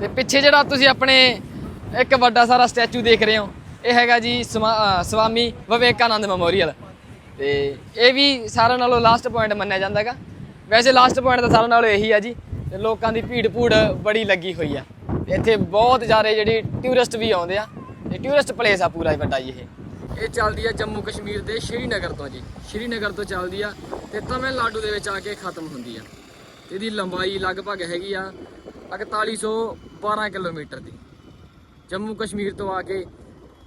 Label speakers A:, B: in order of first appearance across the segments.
A: ਤੇ ਪਿੱਛੇ ਜਿਹੜਾ ਤੁਸੀਂ ਆਪਣੇ ਇੱਕ ਵੱਡਾ ਸਾਰਾ ਸਟੈਚੂ ਦੇਖ ਰਹੇ ਹੋ, ਇਹ ਹੈਗਾ ਜੀ ਸਮਾ- ਸਵਾਮੀ ਵਿਵੇਕਾਨੰਦ ਮੈਮੋਰੀਅਲ। ਤੇ ਇਹ ਵੀ ਸਾਰਿਆਂ ਨਾਲੋਂ ਲਾਸਟ ਪੁਆਇੰਟ ਮੰਨਿਆ ਜਾਂਦਾ ਹੈਗਾ ਵੈਸੇ ਲਾਸਟ ਪੁਆਇੰਟ ਤਾਂ ਸਾਰਿਆਂ ਨਾਲੋਂ ਇਹੀ ਆ ਜੀ, ਤੇ ਲੋਕਾਂ ਦੀ ਭੀੜ ਭੂੜ ਬੜੀ ਲੱਗੀ ਹੋਈ ਆ। ਇੱਥੇ ਬਹੁਤ ਜ਼ਿਆਦਾ ਜਿਹੜੀ ਟੂਰਿਸਟ ਵੀ ਆਉਂਦੇ ਆ ਇਹ ਟੂਰਿਸਟ ਪਲੇਸ ਆ ਪੂਰਾ ਹੀ ਵੱਡਾ ਜੀ ਇਹ। ਇਹ ਚੱਲਦੀ ਆ ਜੰਮੂ ਕਸ਼ਮੀਰ ਦੇ ਸ਼੍ਰੀਨਗਰ ਤੋਂ ਜੀ। ਸ਼੍ਰੀਨਗਰ ਤੋਂ ਚੱਲਦੀ ਆ, ਤੇ ਤਮਿਲਨਾਡੂ ਦੇ ਵਿੱਚ ਆ ਕੇ ਖਤਮ ਹੁੰਦੀ ਆ। ਇਹਦੀ ਲੰਬਾਈ ਲਗਭਗ ਹੈਗੀ ਆ 4112 ਕਿਲੋਮੀਟਰ ਦੀ। ਜੰਮੂ ਕਸ਼ਮੀਰ ਤੋਂ ਆ ਕੇ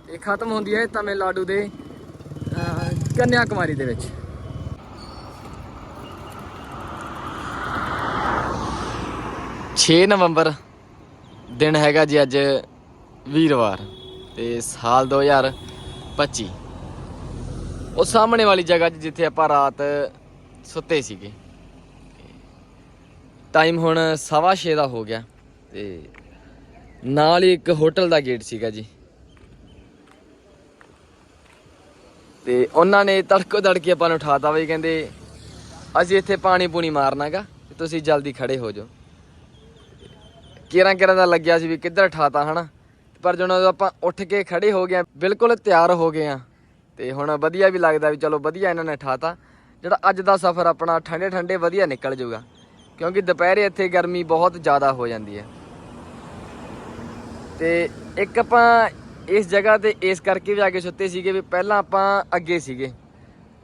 A: ਇਹ ਖਤਮ ਹੁੰਦੀ ਹੈ ਤਮਿਲਨਾਡੂ ਦੇ ਅਹ, ਕੰਨਿਆ ਕੁਮਾਰੀ ਦੇ ਵਿੱਚ। ਛੇ ਨਵੰਬਰ ਦਿਨ ਹੈਗਾ ਜੀ ਅੱਜ ਵੀਰਵਾਰ ਤੇ ਸਾਲ 2025 ਉਹ ਸਾਹਮਣੇ ਵਾਲੀ ਜਗ੍ਹਾ 'ਚ ਜਿੱਥੇ ਆਪਾਂ ਰਾਤ ਸੁੱਤੇ ਸੀਗੇ। ਟਾਈਮ ਹੁਣ ਸਵਾ ਛੇ ਦਾ ਹੋ ਗਿਆ ਤੇ ਨਾਲ ਹੀ ਇੱਕ ਹੋਟਲ ਦਾ ਗੇਟ ਸੀਗਾ ਜੀ। ਤੇ ਉਹਨਾਂ ਨੇ ਤੜਕੋ ਤੜਕੇ ਆਪਾਂ ਨੂੰ ਉਠਾਤਾ ਬਈ ਕਹਿੰਦੇ ਅਸੀਂ ਇੱਥੇ ਪਾਣੀ ਪੂਣੀ ਮਾਰਨਾਗਾ ਤੇ ਤੁਸੀਂ ਜਲਦੀ ਖੜੇ ਹੋ ਜਾਓ। ਕਿਰਾਂ ਕਿਰਾਂ ਦਾ ਲੱਗਿਆ ਸੀ ਵੀ ਕਿੱਧਰ ਠਾਤਾ ਹਨਾ। ਪਰ ਜਦੋਂ ਆਪਾਂ ਉੱਠ ਕੇ ਖੜੇ ਹੋ ਗਏ ਆ, ਬਿਲਕੁਲ ਤਿਆਰ ਹੋ ਗਏ ਆ ਤੇ ਹੁਣ ਵਧੀਆ ਵੀ ਲੱਗਦਾ ਵੀ ਚਲੋ ਵਧੀਆ ਇਹਨਾਂ ਨੇ ਠਾਤਾ ਜਿਹੜਾ ਅੱਜ ਦਾ ਸਫ਼ਰ ਆਪਣਾ ਠੰਡੇ ਠੰਡੇ ਵਧੀਆ ਨਿਕਲ ਜਾਊਗਾ। ਕਿਉਂਕਿ ਦੁਪਹਿਰੇ ਇੱਥੇ ਗਰਮੀ ਬਹੁਤ ਜ਼ਿਆਦਾ ਹੋ ਜਾਂਦੀ ਹੈ। ਤੇ ਇੱਕ ਆਪਾਂ ਇਸ ਜਗ੍ਹਾ ਤੇ ਇਸ ਕਰਕੇ ਵੀ ਆ ਕੇ ਸੁੱਤੇ ਸੀਗੇ ਵੀ ਪਹਿਲਾਂ ਆਪਾਂ ਅੱਗੇ ਸੀਗੇ।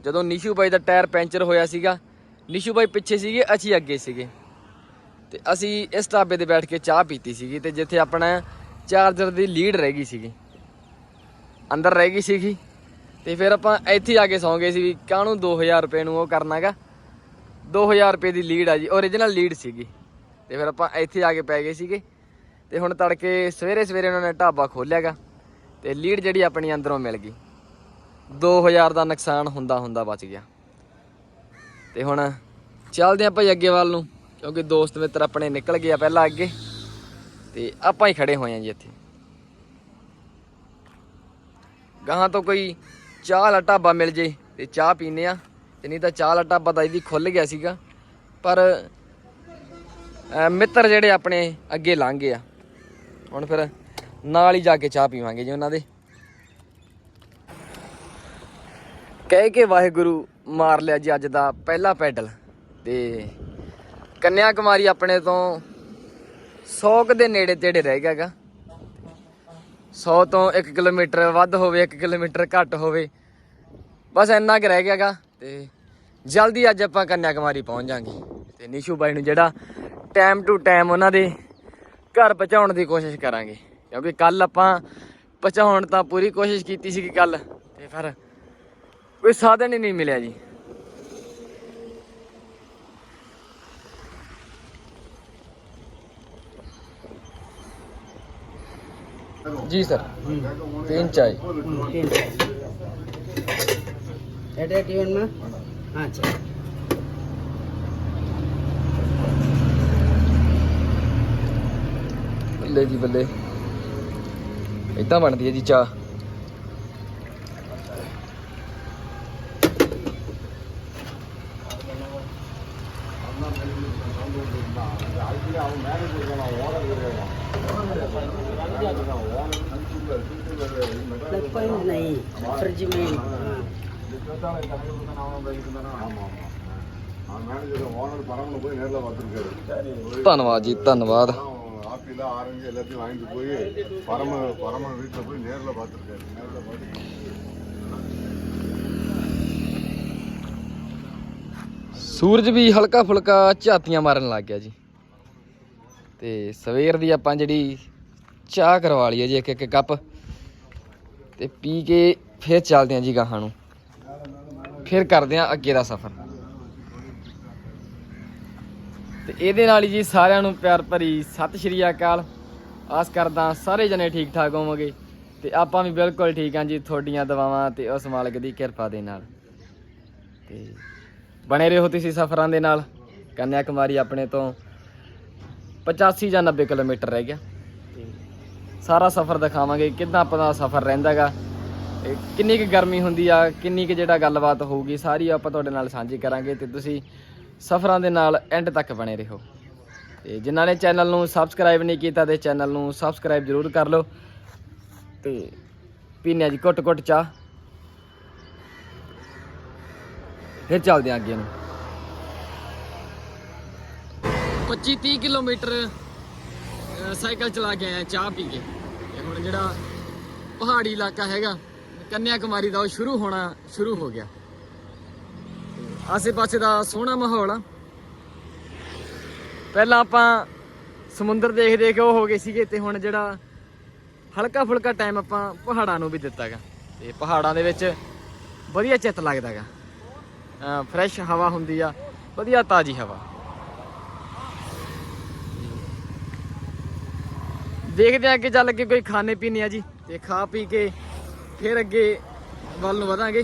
A: ਜਦੋਂ ਨਿਸ਼ੂ ਬਾਈ ਦਾ ਟਾਇਰ ਪੈਂਚਰ ਹੋਇਆ ਸੀਗਾ, ਨਿਸ਼ੂ ਬਾਈ ਪਿੱਛੇ ਸੀਗੇ, ਅਸੀਂ ਅੱਗੇ ਸੀਗੇ। ਤੇ ਅਸੀਂ ਇਸ ਢਾਬੇ ਤੇ ਬੈਠ ਕੇ ਚਾਹ ਪੀਤੀ ਸੀਗੀ ਤੇ ਜਿੱਥੇ ਆਪਣਾ ਚਾਰਜਰ ਦੀ ਲੀਡ ਰਹਿ ਗਈ ਸੀਗੀ। ਅੰਦਰ ਰਹਿ ਗਈ ਸੀਗੀ। ਤੇ ਫਿਰ ਆਪਾਂ ਇੱਥੇ ਆ ਕੇ ਸੌਂ ਗਏ ਸੀ ਵੀ ਕਾਹਨੂੰ 2000 ਰੁਪਏ ਨੂੰ ਉਹ ਕਰਨਾਗਾ। 2000 ਰੁਪਏ ਦੀ ਲੀਡ ਆ ਜੀ ਓਰੀਜਨਲ ਲੀਡ ਸੀਗੀ। ਤੇ ਫਿਰ ਆਪਾਂ ਇੱਥੇ ਆ ਕੇ ਪੈ ਗਏ ਸੀਗੇ। ਤੇ ਹੁਣ ਤੜਕੇ ਸਵੇਰੇ ਸਵੇਰੇ ਉਹਨਾਂ ਨੇ ਢਾਬਾ ਖੋਲਿਆਗਾ ਤੇ ਲੀਡ ਜਿਹੜੀ ਆਪਣੀ ਅੰਦਰੋਂ ਮਿਲ ਗਈ। 2000 ਦਾ ਨੁਕਸਾਨ ਹੁੰਦਾ ਹੁੰਦਾ ਬਚ ਗਿਆ। ਤੇ ਹੁਣ ਚੱਲਦੇ ਆਪਾਂ ਜੀ ਅੱਗੇ ਵੱਲ ਨੂੰ, ਕਿਉਂਕਿ ਦੋਸਤ ਮਿੱਤਰ ਆਪਣੇ ਨਿਕਲ ਗਏ ਆ ਪਹਿਲਾਂ ਅੱਗੇ। ਤੇ ਆਪਾਂ ਹੀ ਖੜੇ ਹੋਏ ਆ ਜੀ ਇੱਥੇ। ਗਾਹਾਂ ਤੋਂ ਕੋਈ ਚਾਹ ਵਾਲਾ ਢਾਬਾ ਮਿਲ ਜੇ ਤੇ ਚਾਹ ਪੀਨੇ ਆ ਤੇ ਨਹੀਂ ਤਾਂ ਚਾਹ ਵਾਲਾ ਢਾਬਾ ਤਾਂ ਇਹਦੀ ਖੁੱਲ ਗਿਆ ਸੀਗਾ। ਪਰ ਮਿੱਤਰ ਜਿਹੜੇ ਆਪਣੇ ਅੱਗੇ ਲੰਘ ਗਏ ਆ। ਹੁਣ ਫਿਰ ਨਾਲ ਹੀ ਜਾ ਕੇ ਚਾਹ ਪੀਵਾਂਗੇ ਜੀ ਉਹਨਾਂ ਦੇ। ਕਹਿ ਕੇ ਵਾਹਿਗੁਰੂ ਮਾਰ ਲਿਆ ਜੀ ਅੱਜ ਦਾ ਪਹਿਲਾ ਪੈਡਲ। ਤੇ ਕੰਨਿਆ ਕੁਮਾਰੀ ਆਪਣੇ ਤੋਂ 100 ਕੁ ਦੇ ਨੇੜੇ ਤੇੜੇ ਰਹਿ ਗਿਆਗਾ। 100 ਤੋਂ 1 ਕਿਲੋਮੀਟਰ ਵੱਧ ਹੋਵੇ 1 ਕਿਲੋਮੀਟਰ ਘੱਟ ਹੋਵੇ। ਬਸ ਇੰਨਾ ਕੁ ਰਹਿ ਗਿਆਗਾ। ਤੇ ਜਲਦੀ ਅੱਜ ਆਪਾਂ ਕੰਨਿਆ ਕੁਮਾਰੀ ਪਹੁੰਚ ਜਾਾਂਗੇ ਤੇ ਨਿਸ਼ੂ ਬਾਈ ਨੂੰ ਜਿਹੜਾ ਟਾਈਮ ਟੂ ਟਾਈਮ ਉਹਨਾਂ ਦੇ ਘਰ ਪਹੁੰਚਾਉਣ ਦੀ ਕੋਸ਼ਿਸ਼ ਕਰਾਂਗੇ ਕਿਉਂਕਿ ਕੱਲ ਆਪਾਂ ਪਹੁੰਚਾਉਣ ਤਾਂ ਪੂਰੀ ਕੋਸ਼ਿਸ਼ ਕੀਤੀ ਸੀ ਕਿ ਕੱਲ ਤੇ ਫਿਰ ਕੋਈ ਸਾਧਨ ਹੀ ਨਹੀਂ ਮਿਲਿਆ ਜੀ जी सर तीन चाय
B: तीन एट एट इवन में अच्छा
A: ਬੱਲੇ ਜੀ ਬੱਲੇ ਇਦਾਂ ਬਣਦੀ ਹੈ ਜੀ ਚਾਹ
B: प्लग पॉइंट नहीं फ्रिज में हाँ
C: ஓனர் பரமனை போய் நேரில் பார்த்துருக்காரு
A: ਧੰਨਵਾਦ ਜੀ ਧੰਨਵਾਦ
C: ஆப்பிள் ஆரஞ்சு எல்லாத்தையும் வாங்கிட்டு போய் பரம பரம வீட்டில் போய் நேரில் பார்த்துருக்காரு நேரில் பார்த்து
A: ਸੂਰਜ ਵੀ ਹਲਕਾ ਫੁਲਕਾ ਝਾਤੀਆਂ ਮਾਰਨ ਲੱਗ ਗਿਆ ਜੀ ਤੇ ਸਵੇਰ ਦੀ ਆਪਾਂ ਜਿਹੜੀ ਚਾਹ ਕਰਵਾ ਲਈ ਹੈ ਜੀ ਇੱਕ ਇੱਕ ਕੱਪ ਤੇ ਪੀ ਕੇ ਫਿਰ ਚੱਲਦੇ ਹਾਂ ਜੀ ਗਾਹਾਂ ਨੂੰ ਫਿਰ ਕਰਦੇ ਹਾਂ ਅੱਗੇ ਦਾ ਸਫ਼ਰ। ਤੇ ਇਹਦੇ ਨਾਲ ਹੀ ਜੀ ਸਾਰਿਆਂ ਨੂੰ ਪਿਆਰ ਭਰੀ ਸਤਿ ਸ਼੍ਰੀ ਅਕਾਲ। ਆਸ ਕਰਦਾ ਸਾਰੇ ਜਣੇ ਠੀਕ ਠਾਕ ਹੋਵੋਗੇ। ਤੇ ਆਪਾਂ ਵੀ ਬਿਲਕੁਲ ਠੀਕ ਹਾਂ ਜੀ, ਤੁਹਾਡੀਆਂ ਦਵਾਵਾਂ ਤੇ ਉਸ ਮਾਲਕ ਦੀ ਕਿਰਪਾ ਦੇ ਨਾਲ। ਤੇ ਬਣੇ ਰਹੋ ਤੁਸੀਂ ਸਫ਼ਰਾਂ ਦੇ ਨਾਲ। ਕੰਨਿਆ ਕੁਮਾਰੀ ਆਪਣੇ ਤੋਂ 85 ਜਾਂ 90 ਕਿਲੋਮੀਟਰ ਰਹਿ ਗਿਆ। ਤੇ ਸਾਰਾ ਸਫ਼ਰ ਦਿਖਾਵਾਂਗੇ ਕਿੱਦਾਂ ਆਪਣਾ ਸਫ਼ਰ ਰਹਿੰਦਾਗਾ ਕਿੰਨੀ ਕੁ ਗਰਮੀ ਹੁੰਦੀ ਆ, ਕਿੰਨੀ ਕੁ ਜਿਹੜਾ ਗੱਲਬਾਤ ਹੋਊਗੀ, ਸਾਰੀ ਆਪਾਂ ਤੁਹਾਡੇ ਨਾਲ ਸਾਂਝੀ ਕਰਾਂਗੇ ਤੇ ਤੁਸੀਂ ਸਫ਼ਰਾਂ ਦੇ ਨਾਲ ਐਂਡ ਤੱਕ ਬਣੇ ਰਹੋ। ਤੇ ਜਿਨ੍ਹਾਂ ਨੇ ਚੈਨਲ ਨੂੰ ਸਬਸਕ੍ਰਾਈਬ ਨਹੀਂ ਕੀਤਾ ਤੇ ਚੈਨਲ ਨੂੰ ਸਬਸਕ੍ਰਾਈਬ ਜ਼ਰੂਰ ਕਰ ਲਓ। ਤੇ ਪੀਨੇ ਆ ਜੀ ਘੁੱਟ ਘੁੱਟ ਚਾਹ। ਫਿਰ ਚੱਲਦੇ ਆ ਅੱਗੇ ਨੂੰ। 25 30 ਕਿਲੋਮੀਟਰ ਸਾਈਕਲ ਚਲਾ ਕੇ ਆਇਆ, ਚਾਹ ਪੀ ਕੇ। ਹੁਣ ਜਿਹੜਾ ਪਹਾੜੀ ਇਲਾਕਾ ਹੈਗਾ ਕੰਨਿਆ ਕੁਮਾਰੀ ਦਾ ਉਹ ਸ਼ੁਰੂ ਹੋਣਾ ਸ਼ੁਰੂ ਹੋ ਗਿਆ। ਆਸੇ ਪਾਸੇ ਦਾ ਸੋਹਣਾ ਮਾਹੌਲ ਆ। ਪਹਿਲਾਂ ਆਪਾਂ ਸਮੁੰਦਰ ਦੇਖ ਦੇਖ ਕੇ ਉਹ ਹੋ ਗਏ ਸੀਗੇ ਤੇ ਹੁਣ ਜਿਹੜਾ ਹਲਕਾ ਫੁਲਕਾ ਟਾਈਮ ਆਪਾਂ ਪਹਾੜਾਂ ਨੂੰ ਵੀ ਦਿੱਤਾਗਾ। ਤੇ ਪਹਾੜਾਂ ਦੇ ਵਿੱਚ ਵਧੀਆ ਚਿੱਤ ਲੱਗਦਾਗਾ। ਫਰੈਸ਼ ਹਵਾ ਹੁੰਦੀ ਆ, ਵਧੀਆ ਤਾਜ਼ੀ ਹਵਾ। ਦੇਖਦੇ ਆ ਕਿ ਚੱਲ ਕੇ ਕੋਈ ਖਾਣੇ ਪੀਣੇ ਆ ਜੀ, ਤੇ ਖਾ ਪੀ ਕੇ ਫਿਰ ਅੱਗੇ ਵੱਲ ਨੂੰ ਵਧਾਂਗੇ।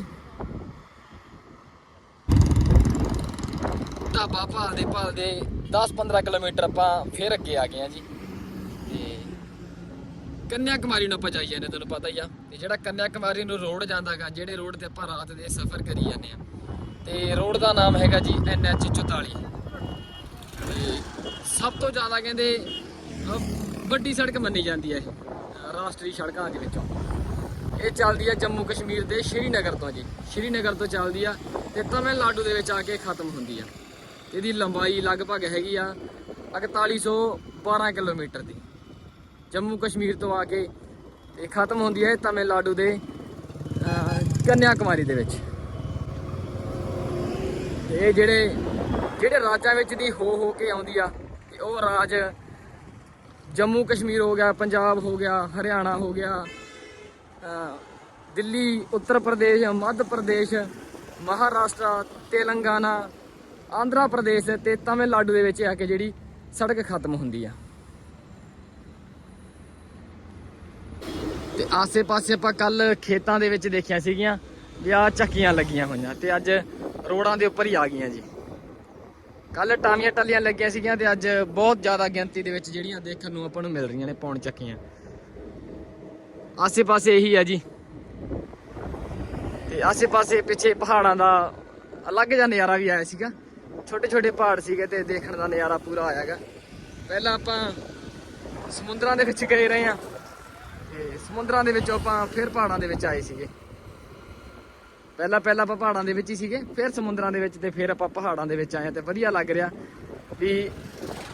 A: ਢਾਬਾ ਭਾਲਦੇ ਭਾਲਦੇ 10-15 ਕਿਲੋਮੀਟਰ ਆਪਾਂ ਫਿਰ ਅੱਗੇ ਆ ਗਏ ਆ ਜੀ। ਤੇ ਕੰਨਿਆ ਕੁਮਾਰੀ ਨੂੰ ਆਪਾਂ ਜਾਈ ਜਾਂਦੇ ਤੁਹਾਨੂੰ ਪਤਾ ਹੀ ਆ। ਤੇ ਜਿਹੜਾ ਕੰਨਿਆ ਕੁਮਾਰੀ ਨੂੰ ਰੋਡ ਜਾਂਦਾਗਾ, ਜਿਹੜੇ ਰੋਡ ਤੇ ਆਪਾਂ ਰਾਤ ਦੇ ਸਫ਼ਰ ਕਰੀ ਜਾਂਦੇ ਆ ਤੇ ਰੋਡ ਦਾ ਨਾਮ ਹੈਗਾ ਜੀ NH 44 ਤੇ ਸਭ ਤੋਂ ਜ਼ਿਆਦਾ ਕਹਿੰਦੇ ਵੱਡੀ ਸੜਕ ਮੰਨੀ ਜਾਂਦੀ ਹੈ ਇਹ, ਰਾਸ਼ਟਰੀ ਸੜਕਾਂ ਦੇ ਵਿੱਚੋਂ। ਇਹ ਚੱਲਦੀ ਆ ਜੰਮੂ ਕਸ਼ਮੀਰ ਦੇ ਸ਼੍ਰੀਨਗਰ ਤੋਂ ਜੀ। ਸ਼੍ਰੀਨਗਰ ਤੋਂ ਚੱਲਦੀ ਆ ਤੇ ਤਮਿਲਨਾਡੂ ਦੇ ਵਿੱਚ ਆ ਕੇ ਖਤਮ ਹੁੰਦੀ ਆ। ਇਹਦੀ ਲੰਬਾਈ ਲਗਭਗ ਹੈਗੀ ਆ 4112 ਕਿਲੋਮੀਟਰ ਦੀ। ਜੰਮੂ ਕਸ਼ਮੀਰ ਤੋਂ ਆ ਕੇ ਇਹ ਖਤਮ ਹੁੰਦੀ ਹੈ ਤਮਿਲਨਾਡੂ ਦੇ ਅਹ, ਕੰਨਿਆ ਕੁਮਾਰੀ ਦੇ ਵਿੱਚ। ਤੇ ਇਹ ਜਿਹੜੇ ਜਿਹੜੇ ਰਾਜਾਂ ਵਿੱਚ ਦੀ ਹੋ ਹੋ ਕੇ ਆਉਂਦੀ ਆ ਤੇ ਉਹ ਰਾਜ ਜੰਮੂ ਕਸ਼ਮੀਰ ਹੋ ਗਿਆ ਪੰਜਾਬ ਹੋ ਗਿਆ ਹਰਿਆਣਾ ਹੋ ਗਿਆ ਦਿੱਲੀ, ਉੱਤਰ ਪ੍ਰਦੇਸ਼, ਮੱਧ ਪ੍ਰਦੇਸ਼, ਮਹਾਰਾਸ਼ਟਰ, ਤੇਲੰਗਾਨਾ, ਆਂਧਰਾ ਪ੍ਰਦੇਸ਼ ਤੇ ਤਾਮਿਲਨਾਡੂ ਦੇ ਵਿੱਚ ਆ ਕੇ ਜਿਹੜੀ ਸੜਕ ਖਤਮ ਹੁੰਦੀ ਆ। ਤੇ ਆਸੇ-ਪਾਸੇ ਆਪਾਂ ਕੱਲ ਖੇਤਾਂ ਦੇ ਵਿੱਚ ਦੇਖਿਆ ਸੀਗੀਆਂ ਵੀ ਆ ਚੱਕੀਆਂ ਲੱਗੀਆਂ ਹੋਈਆਂ ਤੇ ਅੱਜ ਰੋਡਾਂ ਦੇ ਉੱਪਰ ਹੀ ਆ ਗਈਆਂ ਜੀ। ਕੱਲ ਟਾਵੀਆਂ ਟੱਲੀਆਂ ਲੱਗੀਆਂ ਸੀਗੀਆਂ ਤੇ ਅੱਜ ਬਹੁਤ ਜ਼ਿਆਦਾ ਗਿਣਤੀ ਦੇ ਵਿੱਚ ਜਿਹੜੀਆਂ ਦੇਖਣ ਨੂੰ ਆਪਾਂ ਨੂੰ ਮਿਲ ਰਹੀਆਂ ਨੇ, ਪੌਣ ਚੱਕੀਆਂ। ਆਸੇ-ਪਾਸੇ ਇਹੀ ਆ ਜੀ। ਤੇ ਆਸੇ-ਪਾਸੇ ਪਿੱਛੇ ਪਹਾੜਾਂ ਦਾ ਅਲੱਗ ਜਿਹਾ ਨਜ਼ਾਰਾ ਵੀ ਆਇਆ ਸੀਗਾ। ਛੋਟੇ-ਛੋਟੇ ਪਹਾੜ ਸੀਗੇ ਤੇ ਦੇਖਣ ਦਾ ਨਜ਼ਾਰਾ ਪੂਰਾ ਆਇਆਗਾ ਪਹਿਲਾਂ ਆਪਾਂ ਸਮੁੰਦਰਾਂ ਦੇ ਵਿੱਚ ਗਏ ਰਹੇ ਆ ਤੇ ਸਮੁੰਦਰਾਂ ਦੇ ਵਿੱਚੋਂ ਆਪਾਂ ਫਿਰ ਪਹਾੜਾਂ ਦੇ ਵਿੱਚ ਆਏ ਸੀਗੇ। ਪਹਿਲਾਂ ਪਹਿਲਾਂ ਆਪਾਂ ਪਹਾੜਾਂ ਦੇ ਵਿੱਚ ਹੀ ਸੀਗੇ, ਫਿਰ ਸਮੁੰਦਰਾਂ ਦੇ ਵਿੱਚ ਤੇ ਫਿਰ ਆਪਾਂ ਪਹਾੜਾਂ ਦੇ ਵਿੱਚ ਆਏ ਹਾਂ ਤੇ ਵਧੀਆ ਲੱਗ ਰਿਹਾ ਵੀ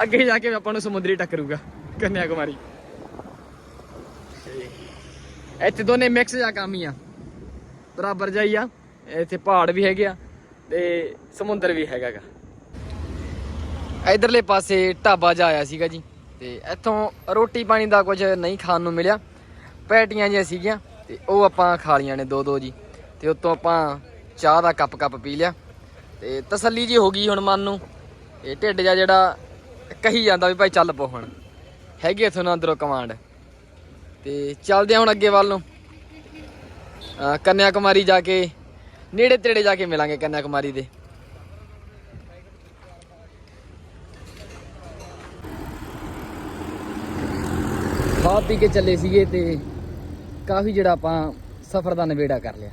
A: ਅੱਗੇ ਜਾ ਕੇ ਆਪਾਂ ਨੂੰ ਸਮੁੰਦਰੀ ਟੱਕਰੂਗਾ। ਕੰਨਿਆ ਕੁਮਾਰੀ ਇੱਥੇ ਦੋਨੇ ਮਿਕਸ ਜਾ ਕੰਮ ਹੀ ਆ ਬਰਾਬਰ ਜਾਈ ਆ। ਇੱਥੇ ਪਹਾੜ ਵੀ ਹੈਗੇ ਆ ਤੇ ਸਮੁੰਦਰ ਵੀ ਹੈਗਾਗਾ ਇਧਰਲੇ ਪਾਸੇ ਢਾਬਾ ਜਾ ਆਇਆ ਸੀਗਾ ਜੀ ਤੇ ਇੱਥੋਂ ਰੋਟੀ ਪਾਣੀ ਦਾ ਕੁਝ ਨਹੀਂ ਖਾਣ ਨੂੰ ਮਿਲਿਆ। ਪੈਟੀਆਂ ਜਿਹੀਆਂ ਸੀਗੀਆਂ ਤੇ ਉਹ ਆਪਾਂ ਖਾ ਲੀਆਂ ਨੇ ਦੋ ਦੋ ਜੀ। ਤੇ ਉਤੋਂ ਆਪਾਂ ਚਾਹ ਦਾ ਕੱਪ ਕੱਪ ਪੀ ਲਿਆ। ਤੇ ਤਸੱਲੀ ਜੀ ਹੋ ਗਈ ਹੁਣ ਮਨ ਨੂੰ। ਇਹ ਢਿੱਡ ਜਾ ਜਿਹੜਾ ਕਹੀ ਜਾਂਦਾ ਵੀ ਭਾਈ ਚੱਲ ਪੋ ਹੁਣ। ਹੈਗੀ ਇਥੋਂ ਨਾ ਅੰਦਰੋਂ ਕਮਾਂਡ। ਤੇ ਚੱਲਦੇ ਹਾਂ ਹੁਣ ਅੱਗੇ ਵੱਲ ਨੂੰ। ਅਹ ਕੰਨਿਆ ਕੁਮਾਰੀ ਜਾ ਕੇ, ਨੇੜੇ ਤੇੜੇ ਜਾ ਕੇ ਮਿਲਾਂਗੇ ਕੰਨਿਆ ਕੁਮਾਰੀ ਦੇ। ਖਾ ਪੀ ਕੇ ਚੱਲੇ ਸੀਗੇ ਤੇ ਕਾਫੀ ਜਿਹੜਾ ਆਪਾਂ ਸਫ਼ਰ ਦਾ ਨਵੇੜਾ ਕਰ ਲਿਆ।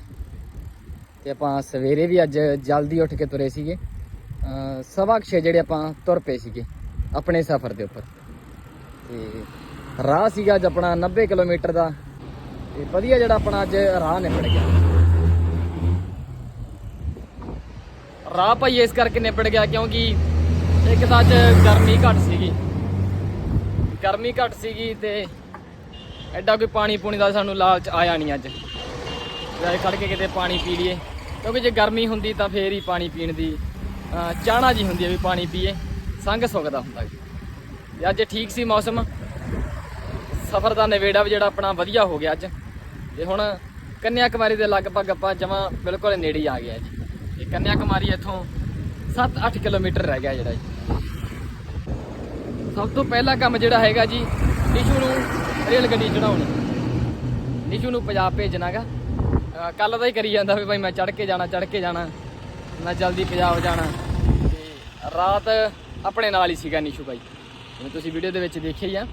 A: ਤੇ ਆਪਾਂ ਸਵੇਰੇ ਵੀ ਅੱਜ ਜਲਦੀ ਉੱਠ ਕੇ ਤੁਰੇ ਸੀਗੇ। ਅਹ ਸਵਾ ਕੁ ਜਿਹੜੇ ਆਪਾਂ ਤੁਰ ਪਏ ਸੀਗੇ, ਆਪਣੇ ਸਫ਼ਰ ਦੇ ਉੱਪਰ। ਤੇ ਰਾਹ ਸੀਗਾ ਅੱਜ ਆਪਣਾ 90 ਕਿਲੋਮੀਟਰ ਦਾ। ਤੇ ਵਧੀਆ ਜਿਹੜਾ ਆਪਣਾ ਅੱਜ ਰਾਹ ਨਿਬੜ ਗਿਆ। ਰਾਹ ਭਾਈ ਇਸ ਕਰਕੇ ਨਿਬੜ ਗਿਆ ਕਿਉਂਕਿ ਇੱਕ ਤਾਂ ਅੱਜ ਗਰਮੀ ਘੱਟ ਸੀਗੀ। ਗਰਮੀ ਘੱਟ ਸੀਗੀ ਤੇ ਐਡਾ ਕੋਈ ਪਾਣੀ ਪੂਣੀ ਦਾ ਸਾਨੂੰ ਲਾਲਚ ਆਇਆ ਨਹੀਂ ਅੱਜ। ਜਾਏ ਖੜ ਕੇ ਕਿਤੇ ਪਾਣੀ ਪੀ ਲਈਏ। ਕਿਉਂਕਿ ਜੇ ਗਰਮੀ ਹੁੰਦੀ ਤਾਂ ਫੇਰ ਹੀ ਪਾਣੀ ਪੀਣ ਦੀ ਚਾਹਣਾ ਚਾਹਨਾ ਜੀ ਹੁੰਦੀ ਹੈ ਵੀ ਪਾਣੀ ਪੀਏ। ਸੰਗ ਸੁੱਕਦਾ ਹੁੰਦਾ ਜੀ। ਤੇ ਅੱਜ ਠੀਕ ਸੀ ਮੌਸਮ? ਸਫ਼ਰ ਦਾ ਨਵੇੜਾ ਵੀ ਜਿਹੜਾ ਆਪਣਾ ਵਧੀਆ ਹੋ ਗਿਆ ਅੱਜ। ਤੇ ਹੁਣ ਕੰਨਿਆ ਕੁਮਾਰੀ ਦੇ ਲਗਭਗ ਆਪਾਂ ਜਮਾ ਬਿਲਕੁਲ ਨੇੜੇ ਹੀ ਆ ਗਿਆ ਜੀ। ਇਹ ਕੰਨਿਆ ਕੁਮਾਰੀ ਇੱਥੋਂ 7-8 ਕਿਲੋਮੀਟਰ ਰਹਿ ਗਿਆ ਜਿਹੜਾ ਜੀ। ਸਭ ਤੋਂ ਪਹਿਲਾ ਕੰਮ ਜਿਹੜਾ ਹੈਗਾ ਜੀ, ਨਿਸ਼ੂ ਨੂੰ ਰੇਲ ਗੱਡੀ ਚੜਾਉਣੀ ਨਿਸ਼ੂ ਨੂੰ ਪੰਜਾਬ ਭੇਜਣਾਗਾ ਕੱਲ ਦਾ ਹੀ ਕਰੀ ਜਾਂਦਾ ਵੀ ਭਾਈ ਮੈਂ ਚੜ ਕੇ ਜਾਣਾ ਚੜ ਕੇ ਜਾਣਾ। ਮੈਂ ਜਲਦੀ ਪੰਜਾਬ ਜਾਣਾ। ਤੇ ਰਾਤ ਆਪਣੇ ਨਾਲ ਹੀ ਸੀਗਾ ਨਿਸ਼ੂ ਭਾਈ। ਜਿਵੇਂ ਤੁਸੀਂ ਵੀਡੀਓ ਦੇ ਵਿੱਚ ਦੇਖਿਆ ਹੀ ਆ।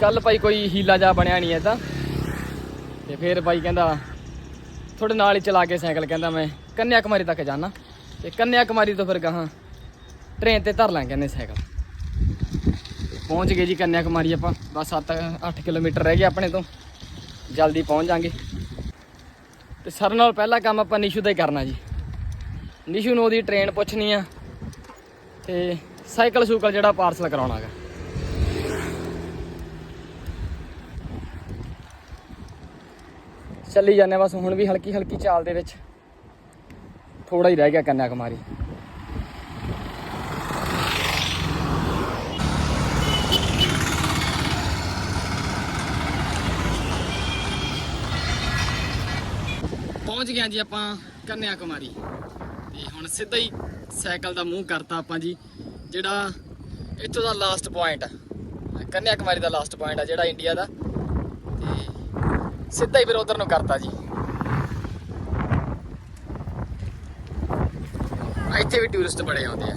A: ਕੱਲ ਭਾਈ ਕੋਈ ਹੀਲਾ ਜਾ ਬਣਿਆ ਨਹੀਂ ਐ ਤਾਂ ਤੇ ਫਿਰ ਭਾਈ ਕਹਿੰਦਾ, ਤੁਹਾਡੇ ਨਾਲ ਹੀ ਚਲਾ ਕੇ ਸਾਈਕਲ, ਕਹਿੰਦਾ ਮੈਂ। ਕੰਨਿਆ ਕੁਮਾਰੀ ਤੱਕ ਜਾਣਾ। ਤੇ ਕੰਨਿਆ ਕੁਮਾਰੀ ਤੋਂ ਫਿਰ ਗਾਹਾਂ ਟ੍ਰੇਨ ਤੇ ਧਰ ਲਾਂ ਕਹਿੰਦੇ ਸਾਈਕਲ। ਪਹੁੰਚ ਗਏ ਜੀ ਕੰਨਿਆ ਕੁਮਾਰੀ ਆਪਾਂ। ਬਸ 7-8 ਕਿਲੋਮੀਟਰ ਰਹਿ ਗਏ ਆਪਣੇ ਤੋਂ। ਜਲਦੀ ਪਹੁੰਚ ਜਾਾਂਗੇ। ਤੇ ਸਰ ਨਾਲ ਪਹਿਲਾ ਕੰਮ ਆਪਾਂ ਨਿਸ਼ੂ ਦਾ ਹੀ ਕਰਨਾ ਜੀ। ਨਿਸ਼ੂ ਨੂੰ ਉਹਦੀ ਟ੍ਰੇਨ ਪੁੱਛਣੀ ਆ। ਤੇ ਸਾਈਕਲ ਸੂਕਲ ਜਿਹੜਾ ਪਾਰਸਲ ਕਰਾਉਣਾ ਚੱਲੀ ਜਾਂਦੇ ਬਸ ਹੁਣ ਵੀ ਹਲਕੀ ਹਲਕੀ ਚਾਲ ਦੇ ਵਿੱਚ। ਥੋੜਾ ਹੀ ਰਹਿ ਗਿਆ ਕੰਨਿਆ ਕੁਮਾਰੀ ਪਹੁੰਚ ਗਿਆ ਜੀ ਆਪਾਂ ਕੰਨਿਆ ਕੁਮਾਰੀ ਤੇ ਹੁਣ ਸਿੱਧਾ ਹੀ ਸਾਈਕਲ ਦਾ ਮੂੰਹ ਕਰਤਾ ਆਪਾਂ ਜੀ, ਜਿਹੜਾ ਇੱਥੋਂ ਦਾ ਲਾਸਟ ਪੁਆਇੰਟ ਕੰਨਿਆ ਕੁਮਾਰੀ ਦਾ ਲਾਸਟ ਪੁਆਇੰਟ ਆ, ਜਿਹੜਾ ਇੰਡੀਆ ਦਾ। ਸਿੱਧਾ ਹੀ ਫਿਰ ਉਧਰ ਨੂੰ ਕਰਤਾ ਜੀ। ਇੱਥੇ ਵੀ ਟੂਰਿਸਟ ਬੜੇ ਆਉਂਦੇ ਆ।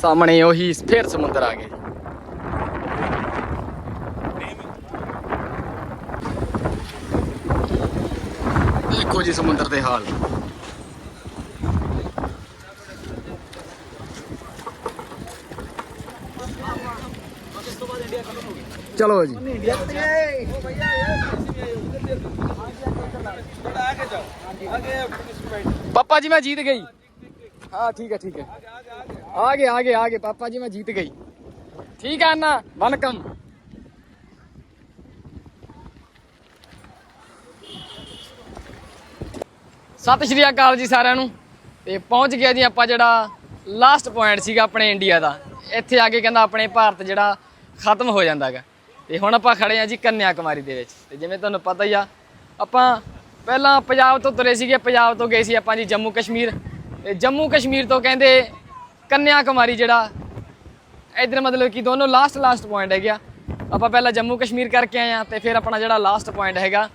A: ਸਾਹਮਣੇ ਉਹੀ ਫਿਰ ਸਮੁੰਦਰ ਆ ਗਿਆ ਦੇਖੋ ਜੀ ਸਮੁੰਦਰ ਦੇ ਹਾਲ। ਚਲੋ ਜੀ। ਪਾਪਾ ਜੀ, ਮੈਂ ਜੀਤ ਗਈ। ਹਾਂ, ਠੀਕ ਹੈ ਠੀਕ ਹੈ। ਆ ਗਏ ਆ ਗਏ ਆ ਗਏ। ਪਾਪਾ ਜੀ, ਮੈਂ ਜੀਤ ਗਈ। ਠੀਕ ਹੈ, ਅੰਨਾ। ਵੈਲਕਮ ਸਤਿ ਸ਼੍ਰੀ ਅਕਾਲ ਜੀ ਸਾਰਿਆਂ ਨੂੰ। ਤੇ ਪਹੁੰਚ ਗਿਆ ਜੀ ਆਪਾਂ ਜਿਹੜਾ ਲਾਸਟ ਪੁਆਇੰਟ ਸੀਗਾ ਆਪਣੇ ਇੰਡੀਆ ਦਾ। ਇੱਥੇ ਆ ਕੇ ਕਹਿੰਦਾ ਆਪਣੇ ਭਾਰਤ ਜਿਹੜਾ ਖਤਮ ਹੋ ਜਾਂਦਾ ਹੈਗਾ। ਤੇ ਹੁਣ ਆਪਾਂ ਖੜੇ ਆ ਜੀ ਕੰਨਿਆ ਕੁਮਾਰੀ ਦੇ ਵਿੱਚ। ਤੇ ਜਿਵੇਂ ਤੁਹਾਨੂੰ ਪਤਾ ਹੀ ਆ, ਆਪਾਂ ਪਹਿਲਾਂ ਪੰਜਾਬ ਤੋਂ ਤੁਰੇ ਸੀਗੇ, ਪੰਜਾਬ ਤੋਂ ਗਏ ਸੀ ਆਪਾਂ ਜੀ ਜੰਮੂ ਕਸ਼ਮੀਰ। ਤੇ ਜੰਮੂ ਕਸ਼ਮੀਰ ਤੋਂ ਕਹਿੰਦੇ ਕੰਨਿਆ ਕੁਮਾਰੀ ਜਿਹੜਾ, ਇਧਰ ਮਤਲਬ ਕਿ ਦੋਨੋਂ ਲਾਸਟ ਲਾਸਟ ਪੁਆਇੰਟ ਹੈਗਾ ਆਪਾਂ ਪਹਿਲਾਂ ਜੰਮੂ ਕਸ਼ਮੀਰ ਕਰਕੇ ਆਏ ਆ ਤੇ ਫਿਰ ਆਪਣਾ ਜਿਹੜਾ ਲਾਸਟ ਪੁਆਇੰਟ ਹੈਗਾ,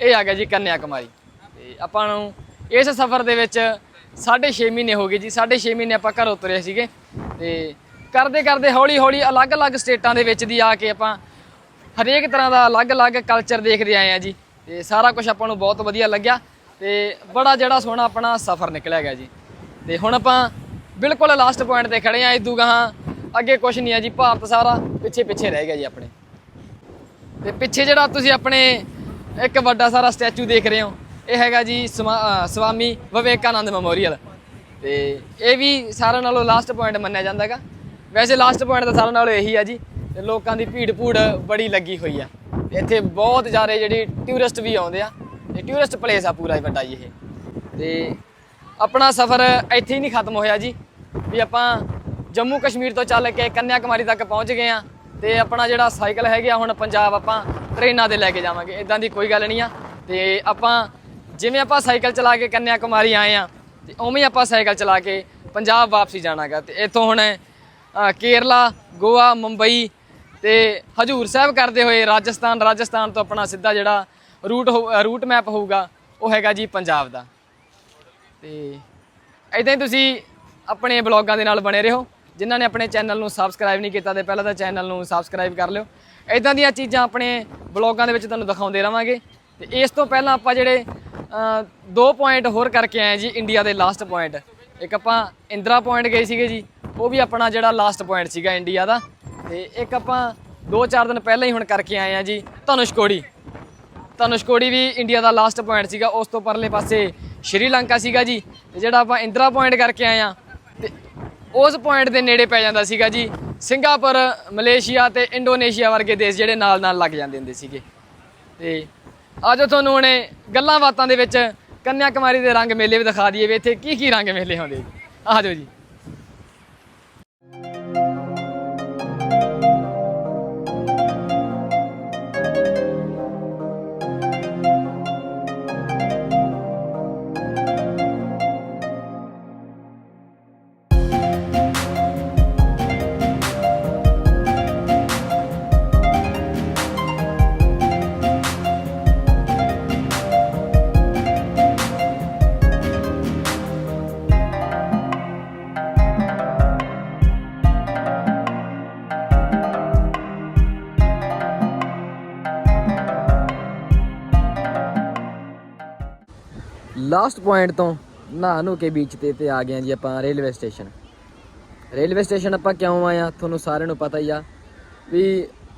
A: ਇਹ ਆ ਗਿਆ ਜੀ ਕੰਨਿਆ ਕੁਮਾਰੀ ਤੇ ਆਪਾਂ ਨੂੰ ਇਸ ਸਫ਼ਰ ਦੇ ਵਿੱਚ 6.5 ਮਹੀਨੇ ਹੋ ਗਏ ਜੀ 6.5 ਮਹੀਨੇ ਆਪਾਂ ਘਰੋਂ ਤੁਰੇ ਸੀਗੇ। ਤੇ ਕਰਦੇ ਕਰਦੇ ਹੌਲੀ ਹੌਲੀ ਅਲੱਗ-ਅਲੱਗ ਸਟੇਟਾਂ ਦੇ ਵਿੱਚ ਦੀ ਆ ਕੇ ਆਪਾਂ ਹਰੇਕ ਤਰ੍ਹਾਂ ਦਾ ਅਲੱਗ-ਅਲੱਗ ਕਲਚਰ ਦੇਖਦੇ ਆਏ ਆ ਜੀ। ਤੇ ਸਾਰਾ ਕੁਝ ਆਪਾਂ ਨੂੰ ਬਹੁਤ ਵਧੀਆ ਲੱਗਿਆ ਤੇ ਬੜਾ ਜਿਹੜਾ ਸੋਹਣਾ ਆਪਣਾ ਸਫ਼ਰ ਨਿਕਲਿਆ ਗਿਆ ਜੀ। ਤੇ ਹੁਣ ਆਪਾਂ ਬਿਲਕੁਲ ਲਾਸਟ ਪੁਆਇੰਟ ਤੇ ਖੜੇ ਆ ਇਦੂ ਗਾਹਾਂ। ਅੱਗੇ ਕੁਝ ਨਹੀਂ ਆ ਜੀ, ਭਾਰਤ ਸਾਰਾ ਪਿੱਛੇ ਪਿੱਛੇ ਰਹਿ ਗਿਆ ਜੀ ਆਪਣੇ। ਤੇ ਪਿੱਛੇ ਜਿਹੜਾ ਤੁਸੀਂ ਆਪਣੇ ਇੱਕ ਵੱਡਾ ਸਾਰਾ ਸਟੈਚੂ ਦੇਖ ਰਹੇ ਹੋ, ਇਹ ਹੈਗਾ ਜੀ ਸਮਾ- ਸਵਾਮੀ ਵਿਵੇਕਾਨੰਦ ਮੈਮੋਰੀਅਲ ਤੇ ਇਹ ਵੀ ਸਾਰਿਆਂ ਨਾਲੋਂ ਲਾਸਟ ਪੁਆਇੰਟ ਮੰਨਿਆ ਜਾਂਦਾ ਹੈਗਾ। ਵੈਸੇ ਲਾਸਟ ਪੁਆਇੰਟ ਤਾਂ ਸਾਰਿਆਂ ਨਾਲੋਂ ਇਹੀ ਆ ਜੀ, ਤੇ ਲੋਕਾਂ ਦੀ ਭੀੜ ਭੂੜ ਬੜੀ ਲੱਗੀ ਹੋਈ ਆ। ਇੱਥੇ ਬਹੁਤ ਜ਼ਿਆਦਾ ਜਿਹੜੀ ਟੂਰਿਸਟ ਵੀ ਆਉਂਦੇ ਆ, ਤੇ ਟੂਰਿਸਟ ਪਲੇਸ ਆ ਪੂਰਾ ਹੀ ਵੱਡਾ ਜੀ ਇਹ। ਤੇ ਆਪਣਾ ਸਫ਼ਰ ਇੱਥੇ ਹੀ ਨਹੀਂ ਖਤਮ ਹੋਇਆ ਜੀ, ਵੀ ਆਪਾਂ ਜੰਮੂ ਕਸ਼ਮੀਰ ਤੋਂ ਚੱਲ ਕੇ ਕੰਨਿਆ ਕੁਮਾਰੀ ਤੱਕ ਪਹੁੰਚ ਗਏ ਆ, ਤੇ ਆਪਣਾ ਜਿਹੜਾ ਸਾਈਕਲ ਹੈਗਾ ਹੁਣ ਪੰਜਾਬ ਆਪਾਂ ਟ੍ਰੇਨਾਂ 'ਤੇ ਲੈ ਕੇ ਜਾਵਾਂਗੇ ਇਦਾਂ ਦੀ ਕੋਈ ਗੱਲ ਨਹੀਂ ਆ। ਤੇ ਆਪਾਂ ਜਿਵੇਂ ਆਪਾਂ ਸਾਈਕਲ ਚਲਾ ਕੇ ਕੰਨਿਆ ਕੁਮਾਰੀ ਆਏ ਆ, ਤੇ ਉਵੇਂ ਆਪਾਂ ਸਾਈਕਲ ਚਲਾ ਕੇ ਪੰਜਾਬ ਵਾਪਸੀ ਜਾਣਾਗਾ, ਤੇ ਇੱਥੋਂ ਹੁਣ ਕੇਰਲਾ, ਗੋਆ, ਮੁੰਬਈ ਤੇ ਹਜੂਰ ਸਾਹਿਬ ਕਰਦੇ ਹੋਏ ਰਾਜਸਥਾਨ ਰਾਜਸਥਾਨ ਤੋਂ ਆਪਣਾ ਸਿੱਧਾ ਜਿਹੜਾ ਰੂਟ ਹੋ- ਰੂਟ ਮੈਪ ਹੋਊਗਾ, ਉਹ ਹੈਗਾ ਜੀ ਪੰਜਾਬ ਦਾ। ਤੇ ਇਦਾਂ ਹੀ ਤੁਸੀਂ ਆਪਣੇ ਬਲੌਗਾਂ ਦੇ ਨਾਲ ਬਣੇ ਰਹੋ। ਜਿਨ੍ਹਾਂ ਨੇ ਆਪਣੇ ਚੈਨਲ ਨੂੰ ਸਬਸਕ੍ਰਾਈਬ ਨਹੀਂ ਕੀਤਾ ਤੇ ਪਹਿਲਾਂ ਤਾਂ ਚੈਨਲ ਨੂੰ ਸਬਸਕ੍ਰਾਈਬ ਕਰ ਲਿਓ। ਇਦਾਂ ਦੀਆਂ ਚੀਜ਼ਾਂ ਆਪਣੇ ਬਲੌਗਾਂ ਦੇ ਵਿੱਚ ਤੁਹਾਨੂੰ ਦਿਖਾਉਂਦੇ ਰਵਾਂਗੇ। ਤੇ ਇਸ ਤੋਂ ਪਹਿਲਾਂ ਆਪਾਂ ਜਿਹੜੇ ਦੋ ਪੁਆਇੰਟ ਹੋਰ ਕਰਕੇ ਆਏ ਜੀ ਇੰਡੀਆ ਦੇ ਲਾਸਟ ਪੁਆਇੰਟ ਇੱਕ ਆਪਾਂ ਇੰਦਰਾ ਪੁਆਇੰਟ ਗਏ ਸੀਗੇ ਜੀ। ਉਹ ਵੀ ਆਪਣਾ ਜਿਹੜਾ ਲਾਸਟ ਪੁਆਇੰਟ ਸੀਗਾ ਇੰਡੀਆ ਦਾ। ਤੇ ਇੱਕ ਆਪਾਂ 2-4 ਦਿਨ ਪਹਿਲਾਂ ਹੀ ਹੁਣ ਕਰਕੇ ਆਏ ਆ ਜੀ ਧਨੁਸ਼ਕੋੜੀ ਧਨੁਸ਼ਕੋੜੀ ਵੀ ਇੰਡੀਆ ਦਾ ਲਾਸਟ ਪੁਆਇੰਟ ਸੀਗਾ, ਉਸ ਤੋਂ ਪਰਲੇ ਪਾਸੇ ਸ਼੍ਰੀਲੰਕਾ ਸੀਗਾ ਜੀ, ਤੇ ਜਿਹੜਾ ਆਪਾਂ ਇੰਦਰਾ ਪੁਆਇੰਟ ਕਰਕੇ ਆਏ ਆ ਤੇ ਉਸ ਪੁਆਇੰਟ ਦੇ ਨੇੜੇ ਪੈ ਜਾਂਦਾ ਸੀਗਾ ਜੀ, ਸਿੰਗਾਪੁਰ, ਮਲੇਸ਼ੀਆ ਤੇ ਇੰਡੋਨੇਸ਼ੀਆ ਵਰਗੇ ਦੇਸ਼ ਜਿਹੜੇ ਨਾਲ ਨਾਲ ਲੱਗ ਜਾਂਦੇ ਹੁੰਦੇ ਸੀਗੇ। ਤੇ ਅੱਜ ਤੁਹਾਨੂੰ ਹੁਣੇ ਗੱਲਾਂ ਬਾਤਾਂ ਦੇ ਵਿੱਚ ਕੰਨਿਆ ਕੁਮਾਰੀ ਦੇ ਰੰਗ ਮੇਲੇ ਵੀ ਦਿਖਾ ਦਈਏ ਵੀ ਇੱਥੇ ਕੀ ਕੀ ਰੰਗ ਮੇਲੇ ਹੁੰਦੇ। ਜੀ ਆ ਜਾਓ ਜੀ। ਲਾਸਟ ਪੁਆਇੰਟ ਤੋਂ ਨਹਾ ਨੂ ਕੇ ਬੀਚ ਤੇ ਤੇ ਆ ਗਏ ਜੀ ਆਪਾਂ ਰੇਲਵੇ ਸਟੇਸ਼ਨ ਰੇਲਵੇ ਸਟੇਸ਼ਨ ਆਪਾਂ ਕਿਉਂ ਆਏ ਆ ਤੁਹਾਨੂੰ ਸਾਰਿਆਂ ਨੂੰ ਪਤਾ ਹੀ ਆ ਵੀ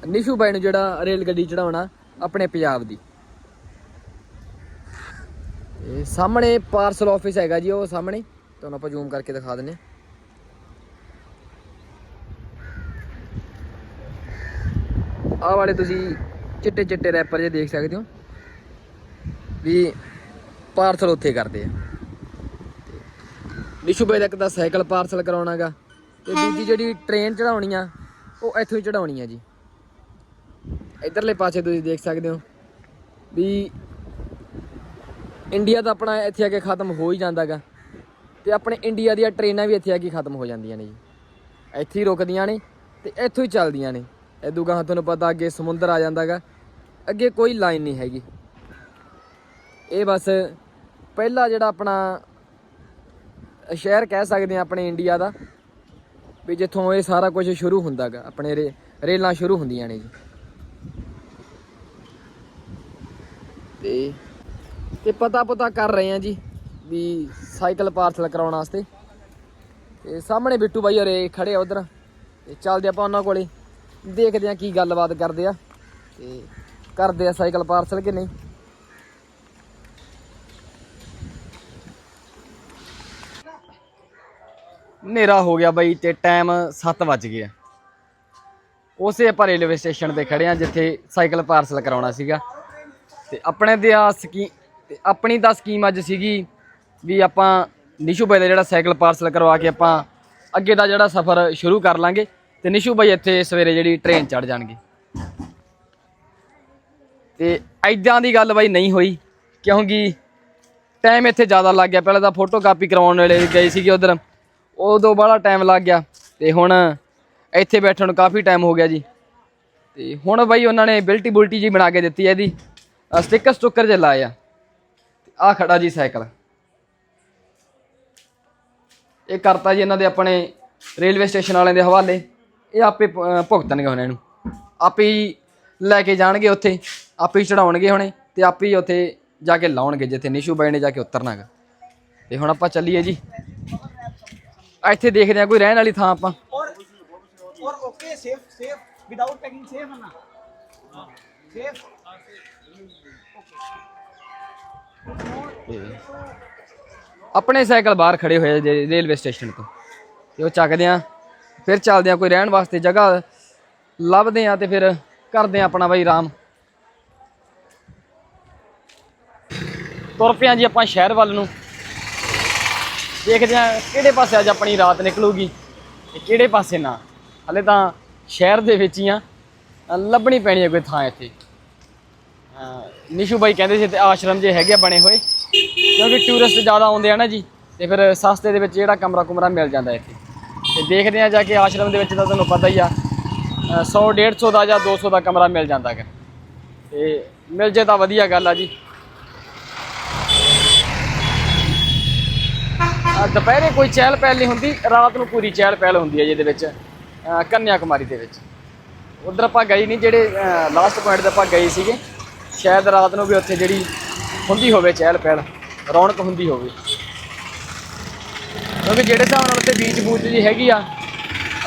A: ਨਿਸ਼ੂ ਬਾਈ ਨੂੰ ਜਿਹੜਾ ਰੇਲ ਗੱਡੀ ਚੜਾਉਣਾ ਆਪਣੇ ਪੰਜਾਬ ਦੀ। ਇਹ ਸਾਹਮਣੇ ਪਾਰਸਲ ਆਫਿਸ ਹੈਗਾ ਜੀ ਉਹ ਸਾਹਮਣੇ। ਤੁਹਾਨੂੰ ਆਪਾਂ ਜ਼ੂਮ ਕਰਕੇ ਦਿਖਾ ਦਿੰਨੇ ਆਹ ਵਾਲੇ ਤੁਸੀਂ ਚਿੱਟੇ ਚਿੱਟੇ ਰੈਪਰ ਜੇ ਦੇਖ ਸਕਦੇ ਹੋ। ਵੀ ਪਾਰਸਲ ਉੱਥੇ ਕਰਦੇ ਆ। ਨਿਸ਼ੂ ਬਾਈ ਦਾ ਇੱਕ ਤਾਂ ਸਾਈਕਲ ਪਾਰਸਲ ਕਰਾਉਣਾਗਾ ਤੇ ਦੂਜੀ ਜਿਹੜੀ ਟ੍ਰੇਨ ਚੜਾਉਣੀ ਆ ਉਹ ਇੱਥੋਂ ਹੀ ਚੜਾਉਣੀ ਆ ਜੀ। ਇਧਰਲੇ ਪਾਸੇ ਤੁਸੀਂ ਦੇਖ ਸਕਦੇ ਹੋ ਵੀ ਇੰਡੀਆ ਤਾਂ ਆਪਣਾ ਇੱਥੇ ਆ ਕੇ ਖਤਮ ਹੋ ਹੀ ਜਾਂਦਾਗਾ ਤੇ ਆਪਣੇ ਇੰਡੀਆ ਦੀਆਂ ਟ੍ਰੇਨਾਂ ਵੀ ਇੱਥੇ ਆ ਕੇ ਖਤਮ ਹੋ ਜਾਂਦੀਆਂ ਨੇ ਜੀ। ਇੱਥੇ ਹੀ ਰੁਕਦੀਆਂ ਨੇ ਤੇ ਇੱਥੋਂ ਹੀ ਚੱਲਦੀਆਂ ਨੇ। ਇਦੋਂ ਗਾਹਾਂ ਤੁਹਾਨੂੰ ਪਤਾ ਅੱਗੇ ਸਮੁੰਦਰ ਆ ਜਾਂਦਾਗਾ ਅੱਗੇ ਕੋਈ ਲਾਈਨ ਨਹੀਂ ਹੈਗੀ। ਇਹ ਬਸ ਪਹਿਲਾ ਜਿਹੜਾ ਆਪਣਾ ਸ਼ਹਿਰ ਕਹਿ ਸਕਦੇ ਆ ਆਪਣੇ ਇੰਡੀਆ ਦਾ, ਵੀ ਜਿੱਥੋਂ ਇਹ ਸਾਰਾ ਕੁਝ ਸ਼ੁਰੂ ਹੁੰਦਾਗਾ ਆਪਣੇ ਰੇ- ਰੇਲਾਂ ਸ਼ੁਰੂ ਹੁੰਦੀਆਂ ਨੇ ਜੀ। ਤੇ ਤੇ ਪਤਾ ਪਤਾ ਕਰ ਰਹੇ ਆ ਜੀ ਵੀ ਸਾਈਕਲ ਪਾਰਸਲ ਕਰਾਉਣ ਵਾਸਤੇ। ਤੇ ਸਾਹਮਣੇ ਬਿੱਟੂ ਬਾਈ ਹੋਰੇ ਖੜੇ ਆ ਉਧਰ, ਤੇ ਚੱਲਦੇ ਆਪਾਂ ਉਹਨਾਂ ਕੋਲੇ, ਦੇਖਦੇ ਆ ਕੀ ਗੱਲਬਾਤ ਕਰਦੇ ਆ, ਤੇ ਕਰਦੇ ਆ ਸਾਈਕਲ ਪਾਰਸਲ ਕਿ ਨਹੀਂ। ਹਨੇਰਾ ਹੋ ਗਿਆ ਬਾਈ ਤੇ ਟਾਈਮ 7 ਵੱਜ ਗਿਆ ਉਸੇ ਆਪਾਂ ਰੇਲਵੇ ਸਟੇਸ਼ਨ ਤੇ ਖੜੇ ਆ, ਜਿੱਥੇ ਸਾਈਕਲ ਪਾਰਸਲ ਕਰਾਉਣਾ ਸੀਗਾ। ਤੇ ਆਪਣੇ ਦੀ ਆ ਸਕੀ ਤੇ ਆਪਣੀ ਤਾਂ ਸਕੀਮ ਅੱਜ ਸੀਗੀ ਵੀ ਆਪਾਂ ਨਿਸ਼ੂ ਬਾਈ ਦਾ ਜਿਹੜਾ ਸਾਈਕਲ ਪਾਰਸਲ ਕਰਵਾ ਕੇ ਆਪਾਂ ਅੱਗੇ ਦਾ ਜਿਹੜਾ ਸਫ਼ਰ ਸ਼ੁਰੂ ਕਰ ਲਾਂਗੇ ਤੇ ਨਿਸ਼ੂ ਬਾਈ ਇੱਥੇ ਸਵੇਰੇ ਜਿਹੜੀ ਟ੍ਰੇਨ ਚੜ ਜਾਣਗੇ। ਤੇ ਐਦਾਂ ਦੀ ਗੱਲ ਬਾਈ ਨਹੀਂ ਹੋਈ, ਕਿਉਂਕਿ ਟਾਈਮ ਇੱਥੇ ਜ਼ਿਆਦਾ ਲੱਗ ਗਿਆ। ਪਹਿਲਾਂ ਤਾਂ ਫੋਟੋ ਕਾਪੀ ਕਰਵਾਉਣ ਵੇਲੇ ਗਏ ਸੀਗੇ ਉਧਰ। ਉਦੋਂ ਬੜਾ ਟਾਈਮ ਲੱਗ ਗਿਆ ਤੇ ਹੁਣ ਇੱਥੇ ਬੈਠਣ ਨੂੰ ਕਾਫੀ ਟਾਈਮ ਹੋ ਗਿਆ ਜੀ। ਤੇ ਹੁਣ ਬਾਈ ਉਹਨਾਂ ਨੇ ਬਿਲਟੀ ਬੁਲਟੀ ਜੀ ਬਣਾ ਕੇ ਦਿੱਤੀ ਹੈ ਇਹਦੀ। ਸਟicker ਸਟੁੱਕਰ ਜੇ ਲਾਏ ਆ। ਖੜਾ ਜੀ ਸਾਈਕਲ। ਇਹ ਕਰਤਾ ਜੀ ਇਹਨਾਂ ਦੇ ਆਪਣੇ ਰੇਲਵੇ ਸਟੇਸ਼ਨ ਵਾਲਿਆਂ ਦੇ ਹਵਾਲੇ। ਇਹ ਆਪੇ ਭ- ਭੁਗਤਣਗੇ ਹੁਣ ਇਹਨੂੰ। ਆਪੇ ਹੀ ਲੈ ਕੇ ਜਾਣਗੇ ਉੱਥੇ। ਆਪੇ ਹੀ ਚੜਾਉਣਗੇ ਹੁਣੇ ਤੇ ਆਪੇ ਹੀ ਉੱਥੇ ਜਾ ਕੇ ਲਾਉਣਗੇ ਜਿੱਥੇ ਨਿਸ਼ੂ ਬਾਈ ਨੇ ਜਾ ਕੇ ਉਤਰਨਾਗਾ। ਤੇ ਹੁਣ ਆਪਾਂ ਚੱਲੀਏ ਜੀ। ਇੱਥੇ ਦੇਖਦੇ ਆ ਕੋਈ ਰਹਿਣ ਵਾਲੀ ਥਾਂ ਆਪਾਂ।
D: ਔਰ ਔਰ okay safe safe without packing safe ਹੈ ਨਾ? ਸੇਫ
A: ਆਪਣੇ ਸਾਈਕਲ ਬਾਹਰ ਖੜੇ ਹੋਏ ਜੇ ਰੇਲਵੇ ਸਟੇਸ਼ਨ ਤੋਂ। ਤੇ ਉਹ ਚੱਕਦੇ ਆ ਫਿਰ ਚੱਲਦੇ ਆ ਕੋਈ ਰਹਿਣ ਵਾਸਤੇ ਜਗ੍ਹਾ ਲੱਭਦੇ ਆ ਤੇ ਫਿਰ ਕਰਦੇ ਆ ਆਪਣਾ ਬਾਈ ਆਰਾਮ। ਤੁਰ ਪਿਆ ਜੀ ਆਪਾਂ ਸ਼ਹਿਰ ਵੱਲ ਨੂੰ। ਦੇਖਦੇ ਆ ਕਿਹੜੇ ਪਾਸੇ ਅੱਜ ਆਪਣੀ ਰਾਤ ਨਿਕਲੂਗੀ ਤੇ ਕਿਹੜੇ ਪਾਸੇ ਨਾ। ਹਲੇ ਤਾਂ ਸ਼ਹਿਰ ਦੇ ਵਿੱਚ ਹੀ ਆ। ਲੱਭਣੀ ਪੈਣੀ ਹੈ ਕੋਈ ਥਾਂ ਇੱਥੇ। ਨਿਸ਼ੂ ਬਾਈ ਕਹਿੰਦੇ ਸੀ ਤੇ ਆਸ਼ਰਮ ਜੇ ਹੈਗੇ ਆ ਬਣੇ ਹੋਏ, ਕਿਉਂਕਿ ਟੂਰਿਸਟ ਜ਼ਿਆਦਾ ਆਉਂਦੇ ਆ ਨਾ ਜੀ, ਤੇ ਫਿਰ ਸਸਤੇ ਦੇ ਵਿੱਚ ਜਿਹੜਾ ਕਮਰਾ ਕੁਮਰਾ ਮਿਲ ਜਾਂਦਾ ਇੱਥੇ। ਤੇ ਦੇਖਦੇ ਆ ਜਾ ਕੇ ਆਸ਼ਰਮ ਦੇ ਵਿੱਚ ਤਾਂ ਤੁਹਾਨੂੰ ਪਤਾ ਹੀ ਆ 100 150 ਦਾ ਜਾਂ 200 ਦਾ ਕਮਰਾ ਮਿਲ ਜਾਂਦਾ ਹੈ ਤੇ ਮਿਲ ਜੇ ਤਾਂ ਵਧੀਆ ਗੱਲ ਆ ਜੀ। ਦੁਪਹਿਰੇ ਕੋਈ ਚਹਿਲ ਪਹਿਲ ਨਹੀਂ ਹੁੰਦੀ, ਰਾਤ ਨੂੰ ਪੂਰੀ ਚਹਿਲ ਪਹਿਲ ਹੁੰਦੀ ਹੈ ਜਿਹਦੇ ਵਿੱਚ ਕੰਨਿਆ ਕੁਮਾਰੀ ਦੇ ਵਿੱਚ। ਉਧਰ ਆਪਾਂ ਗਏ ਨਹੀਂ, ਜਿਹੜੇ ਲਾਸਟ ਪੁਆਇੰਟ ਤੇ ਆਪਾਂ ਗਏ ਸੀਗੇ, ਸ਼ਾਇਦ ਰਾਤ ਨੂੰ ਵੀ ਉੱਥੇ ਜਿਹੜੀ ਹੁੰਦੀ ਹੋਵੇ ਚਹਿਲ ਪਹਿਲ, ਰੌਣਕ ਹੁੰਦੀ ਹੋਵੇ। ਕਿਉਂਕਿ ਜਿਹੜੇ ਹਿਸਾਬ ਨਾਲ ਉੱਥੇ ਬੀਚ ਬੂਚ ਜੀ ਹੈਗੀ ਆ,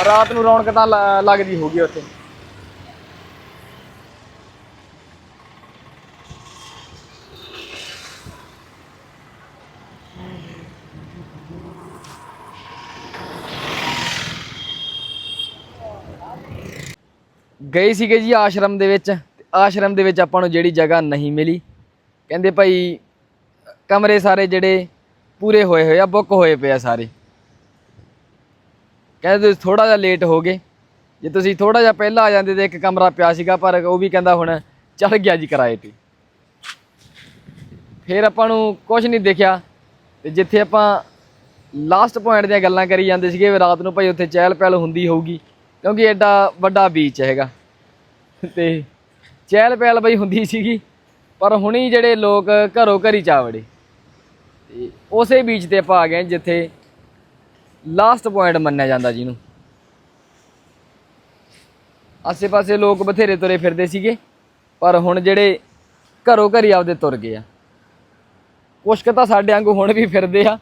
A: ਰਾਤ ਨੂੰ ਰੌਣਕ ਤਾਂ ਲ- ਲੱਗਦੀ ਹੋਊਗੀ ਉੱਥੇ। ਗਏ ਸੀਗੇ ਜੀ ਆਸ਼ਰਮ ਦੇ ਵਿੱਚ। ਤੇ ਆਸ਼ਰਮ ਦੇ ਵਿੱਚ ਆਪਾਂ ਨੂੰ ਜਿਹੜੀ ਜਗ੍ਹਾ ਨਹੀਂ ਮਿਲੀ। ਕਹਿੰਦੇ ਭਾਈ, ਕਮਰੇ ਸਾਰੇ ਜਿਹੜੇ ਪੂਰੇ ਹੋਏ ਹੋਏ ਆ, ਬੁੱਕ ਹੋਏ ਪਏ ਆ ਸਾਰੇ। ਕਹਿੰਦੇ ਤੁਸੀਂ ਥੋੜਾ ਜਿਹਾ ਲੇਟ ਹੋ ਗਏ। ਜੇ ਤੁਸੀਂ ਥੋੜਾ ਜਿਹਾ ਪਹਿਲਾਂ ਆ ਜਾਂਦੇ ਤੇ ਇੱਕ ਕਮਰਾ ਪਿਆ ਸੀਗਾ, ਪਰ ਉਹ ਵੀ ਕਹਿੰਦਾ ਹੁਣ ਚੜ ਗਿਆ ਜੀ ਕਿਰਾਏ ਤੇ। ਫਿਰ ਆਪਾਂ ਨੂੰ ਕੁਝ ਨਹੀਂ ਦੇਖਿਆ। ਤੇ ਜਿੱਥੇ ਆਪਾਂ ਲਾਸਟ ਪੁਆਇੰਟ ਦੀਆਂ ਗੱਲਾਂ ਕਰੀ ਜਾਂਦੇ ਸੀਗੇ, ਵੀ ਰਾਤ ਨੂੰ ਭਾਈ ਉੱਥੇ ਚਹਿਲ ਪਹਿਲ ਹੁੰਦੀ ਹੋਊਗੀ, ਕਿਉਂਕਿ ਐਡਾ ਵੱਡਾ ਬੀਚ ਹੈਗਾ। ਤੇ ਚਹਿਲ ਪਹਿਲ ਬਈ ਹੁੰਦੀ ਸੀਗੀ, ਪਰ ਹੁਣੀ ਜਿਹੜੇ ਲੋਕ ਘਰੋਂ ਘਰੀ ਚਾ ਵੜੇ ਤੇ ਉਸੇ ਬੀਚ ਤੇ ਆਪਾਂ ਆ ਗਏ ਜਿੱਥੇ ਲਾਸਟ ਪੁਆਇੰਟ ਮੰਨਿਆ ਜਾਂਦਾ ਜਿਹਨੂੰ। ਆਸੇ-ਪਾਸੇ ਲੋਕ ਬਥੇਰੇ ਤੁਰੇ ਫਿਰਦੇ ਸੀਗੇ, ਪਰ ਹੁਣ ਜਿਹੜੇ ਘਰੋਂ ਘਰੀ ਆਪਦੇ ਤੁਰ ਗਏ ਆ। ਕੁਛ ਕੁ ਤਾਂ ਸਾਡੇ ਵਾਂਗੂ ਹੁਣ ਵੀ ਫਿਰਦੇ ਆ।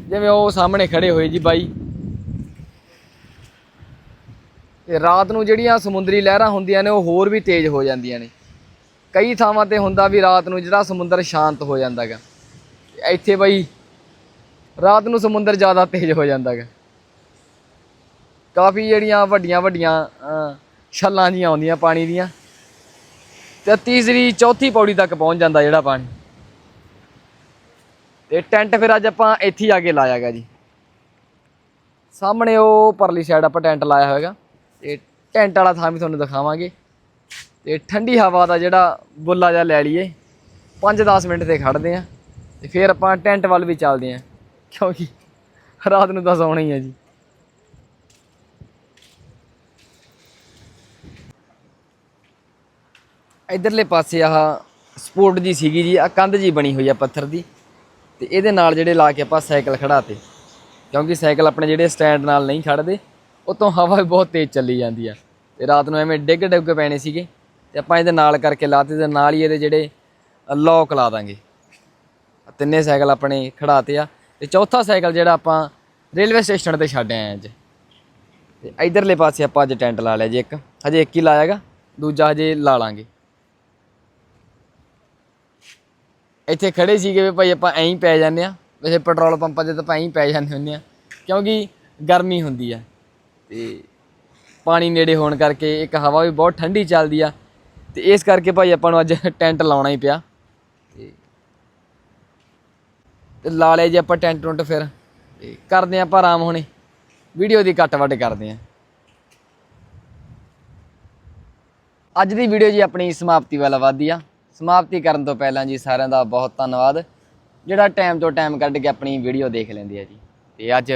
A: ਜਿਵੇਂ ਉਹ ਸਾਹਮਣੇ ਖੜੇ ਹੋਏ ਜੀ ਬਾਈ। ਤੇ ਰਾਤ ਨੂੰ ਜਿਹੜੀਆਂ ਸਮੁੰਦਰੀ ਲਹਿਰਾਂ ਹੁੰਦੀਆਂ ਨੇ, ਉਹ ਹੋਰ ਵੀ ਤੇਜ਼ ਹੋ ਜਾਂਦੀਆਂ ਨੇ। ਕਈ ਥਾਵਾਂ ਤੇ ਹੁੰਦਾ ਵੀ ਰਾਤ ਨੂੰ ਜਿਹੜਾ ਸਮੁੰਦਰ ਸ਼ਾਂਤ ਹੋ ਜਾਂਦਾਗਾ ਇੱਥੇ ਬਈ ਰਾਤ ਨੂੰ ਸਮੁੰਦਰ ਜ਼ਿਆਦਾ ਤੇਜ਼ ਹੋ ਜਾਂਦਾਗਾ ਕਾਫੀ ਜਿਹੜੀਆਂ ਵੱਡੀਆਂ ਵੱਡੀਆਂ ਛੱਲਾਂ ਜੀਆਂ ਆਉਂਦੀਆਂ ਪਾਣੀ ਦੀਆਂ। ਤੇ ਤੀਸਰੀ, ਚੌਥੀ ਪੌੜੀ ਤੱਕ ਪਹੁੰਚ ਜਾਂਦਾ ਜਿਹੜਾ ਪਾਣੀ। ਤੇ ਟੈਂਟ ਫਿਰ ਅੱਜ ਆਪਾਂ ਇੱਥੇ ਆ ਕੇ ਲਾਇਆਗਾ ਜੀ। ਸਾਹਮਣੇ ਉਹ ਪਰਲੀ ਸਾਈਡ ਆਪਾਂ ਟੈਂਟ ਲਾਇਆ ਹੋਵੇਗਾ ਤੇ ਟੈਂਟ ਵਾਲਾ ਥਾਂ ਵੀ ਤੁਹਾਨੂੰ ਦਿਖਾਵਾਂਗੇ। ਤੇ ਠੰਡੀ ਹਵਾ ਦਾ ਜਿਹੜਾ ਬੁੱਲਾ ਜਿਹਾ ਲੈ ਲਈਏ 5-10 ਮਿੰਟ ਤੇ ਖੜਦੇ ਆ ਤੇ ਫਿਰ ਆਪਾਂ ਟੈਂਟ ਵੱਲ ਵੀ ਚੱਲਦੇ ਆ ਕਿਉਂਕਿ ਰਾਤ ਨੂੰ ਤਾਂ ਸੌਣਾ ਹੀ ਆ ਜੀ। ਇਧਰਲੇ ਪਾਸੇ ਆਹ ਸਪੋਰਟ ਜੀ ਸੀਗੀ ਜੀ ਆ ਕੰਧ ਜੀ ਬਣੀ ਹੋਈ ਆ ਪੱਥਰ ਦੀ ਤੇ ਇਹਦੇ ਨਾਲ ਜਿਹੜੇ ਲਾ ਕੇ ਆਪਾਂ ਸਾਈਕਲ ਖੜਾਤੇ ਕਿਉਂਕਿ ਸਾਈਕਲ ਆਪਣੇ ਜਿਹੜੇ ਸਟੈਂਡ ਨਾਲ ਨਹੀਂ ਖੜਦੇ ਉਤੋਂ ਹਵਾ ਵੀ ਬਹੁਤ ਤੇਜ਼ ਚੱਲੀ ਜਾਂਦੀ ਆ। ਤੇ ਰਾਤ ਨੂੰ ਐਵੇਂ ਡਿੱਗ ਡਿੱਗ ਕੇ ਪੈਣੇ ਸੀਗੇ। ਤੇ ਆਪਾਂ ਇਹਦੇ ਨਾਲ ਕਰਕੇ ਲਾਤੇ ਤੇ ਨਾਲ ਹੀ ਇਹਦੇ ਜਿਹੜੇ ਲੋਕ ਲਾ ਦਾਂਗੇ। ਤਿੰਨੇ ਸਾਈਕਲ ਆਪਣੇ ਖੜਾਤੇ ਆ। ਤੇ ਚੌਥਾ ਸਾਈਕਲ ਜਿਹੜਾ ਆਪਾਂ ਰੇਲਵੇ ਸਟੇਸ਼ਨ ਤੇ ਛੱਡ ਆਏ ਅੱਜ। ਤੇ ਇਧਰਲੇ ਪਾਸੇ ਆਪਾਂ ਅੱਜ ਟੈਂਟ ਲਾ ਲਿਆ ਜੀ ਇੱਕ। ਹਜੇ ਇੱਕ ਹੀ ਲਾਇਆਗਾ ਦੂਜਾ ਹਜੇ ਲਾ ਲਾਂਗੇ। ਇੱਥੇ ਖੜੇ ਸੀਗੇ ਵੀ ਭਾਈ ਆਪਾਂ ਐਂ ਹੀ ਪੈ ਜਾਂਦੇ ਆ। ਵੈਸੇ ਪੈਟਰੋਲ ਪੰਪਾਂ ਤੇ ਤਾਂ ਆਪਾਂ ਐਂ ਹੀ ਪੈ ਜਾਂਦੇ ਹੁੰਦੇ ਆ। ਕਿਉਂਕਿ ਗਰਮੀ ਹੁੰਦੀ ਆ। ਤੇ ਪਾਣੀ ਨੇੜੇ ਹੋਣ ਕਰਕੇ ਇੱਕ ਹਵਾ ਵੀ ਬਹੁਤ ਠੰਡੀ ਚੱਲਦੀ ਆ। ਤੇ ਇਸ ਕਰਕੇ ਭਾਈ ਆਪਾਂ ਨੂੰ ਅੱਜ ਟੈਂਟ ਲਾਉਣਾ ਹੀ ਪਿਆ। ਤੇ ਲਾ ਲਿਆ ਜੀ ਆਪਾਂ ਟੈਂਟ ਟੁੰਟ ਫਿਰ। ਤੇ ਕਰਦੇ ਆ ਆਪਾਂ ਆਰਾਮ ਹੁਣੇ। ਵੀਡੀਓ ਦੀ ਕੱਟ ਵੱਟ ਕਰਦੇ ਆ ਅੱਜ ਦੀ ਵੀਡੀਓ ਜੀ ਆਪਣੀ ਸਮਾਪਤੀ ਵੱਲ ਵਧਦੀ ਆ। ਸਮਾਪਤੀ ਕਰਨ ਤੋਂ ਪਹਿਲਾਂ ਜੀ ਸਾਰਿਆਂ ਦਾ ਬਹੁਤ ਧੰਨਵਾਦ। ਜਿਹੜਾ ਟਾਈਮ ਤੋਂ ਟਾਈਮ ਕੱਢ ਕੇ ਆਪਣੀ ਵੀਡੀਓ ਦੇਖ ਲੈਂਦੇ ਆ ਜੀ। ਤੇ ਅੱਜ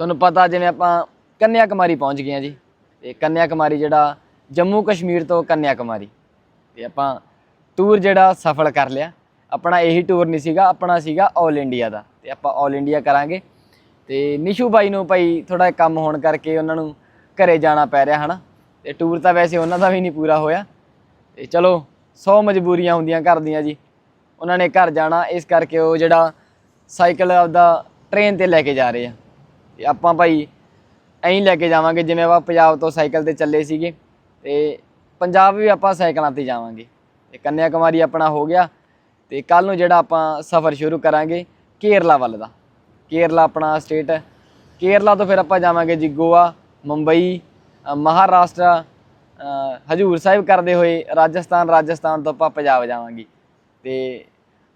A: ਤੁਹਾਨੂੰ ਪਤਾ ਜਿਵੇਂ ਆਪਾਂ ਕੰਨਿਆ ਕੁਮਾਰੀ ਪਹੁੰਚ ਗਏ ਆ ਜੀ। ਤੇ ਕੰਨਿਆ ਕੁਮਾਰੀ ਜਿਹੜਾ ਜੰਮੂ ਕਸ਼ਮੀਰ ਤੋਂ ਕੰਨਿਆ ਕੁਮਾਰੀ ਤੇ ਆਪਾਂ ਟੂਰ ਜਿਹੜਾ ਸਫਲ ਕਰ ਲਿਆ। ਆਪਣਾ ਇਹੀ ਟੂਰ ਨਹੀਂ ਸੀਗਾ, ਆਪਣਾ ਸੀਗਾ 올 ਇੰਡੀਆ ਦਾ। ਤੇ ਆਪਾਂ 올 ਇੰਡੀਆ ਕਰਾਂਗੇ। ਤੇ ਨਿਸ਼ੂ ਬਾਈ ਨੂੰ ਭਾਈ ਥੋੜਾ ਕੰਮ ਹੋਣ ਕਰਕੇ ਉਹਨਾਂ ਨੂੰ ਘਰੇ ਜਾਣਾ ਪੈ ਰਿਹਾ, ਹਨਾ। ਤੇ ਟੂਰ ਤਾਂ ਵੈਸੇ ਉਹਨਾਂ ਦਾ ਵੀ ਨਹੀਂ ਪੂਰਾ ਹੋਇਆ। ਤੇ ਚਲੋ 100 ਮਜਬੂਰੀਆਂ ਹੁੰਦੀਆਂ ਘਰ ਦੀਆਂ ਜੀ। ਉਹਨਾਂ ਨੇ ਘਰ ਜਾਣਾ, ਇਸ ਕਰਕੇ ਉਹ ਜਿਹੜਾ ਸਾਈਕਲ ਆਪਦਾ ਟ੍ਰੇਨ ਤੇ ਲੈ ਕੇ ਜਾ ਰਹੇ ਆ। ਤੇ ਆਪਾਂ ਭਾਈ ਐਂ ਲੈ ਕੇ ਜਾਵਾਂਗੇ, ਜਿਵੇਂ ਆਪਾਂ ਪੰਜਾਬ ਤੋਂ ਸਾਈਕਲ ਤੇ ਚੱਲੇ ਸੀਗੇ, ਤੇ ਪੰਜਾਬ ਵੀ ਆਪਾਂ ਸਾਈਕਲਾਂ ਤੇ ਜਾਵਾਂਗੇ। ਤੇ ਕੰਨਿਆ ਕੁਮਾਰੀ ਆਪਣਾ ਹੋ ਗਿਆ, ਤੇ ਕੱਲ ਨੂੰ ਜਿਹੜਾ ਆਪਾਂ ਸਫ਼ਰ ਸ਼ੁਰੂ ਕਰਾਂਗੇ, ਕੇਰਲਾ ਵੱਲ ਦਾ। ਕੇਰਲਾ ਆਪਣਾ ਸਟੇਟ ਹੈ। ਕੇਰਲਾ ਤੋਂ ਫਿਰ ਆਪਾਂ ਜਾਵਾਂਗੇ ਜੀ ਗੋਆ, ਮੁੰਬਈ ਮਹਾਰਾਸ਼ਟਰ ਹਜੂਰ ਸਾਹਿਬ ਕਰਦੇ ਹੋਏ ਰਾਜਸਥਾਨ ਰਾਜਸਥਾਨ ਤੋਂ ਆਪਾਂ ਪੰਜਾਬ ਜਾਵਾਂਗੇ। ਤੇ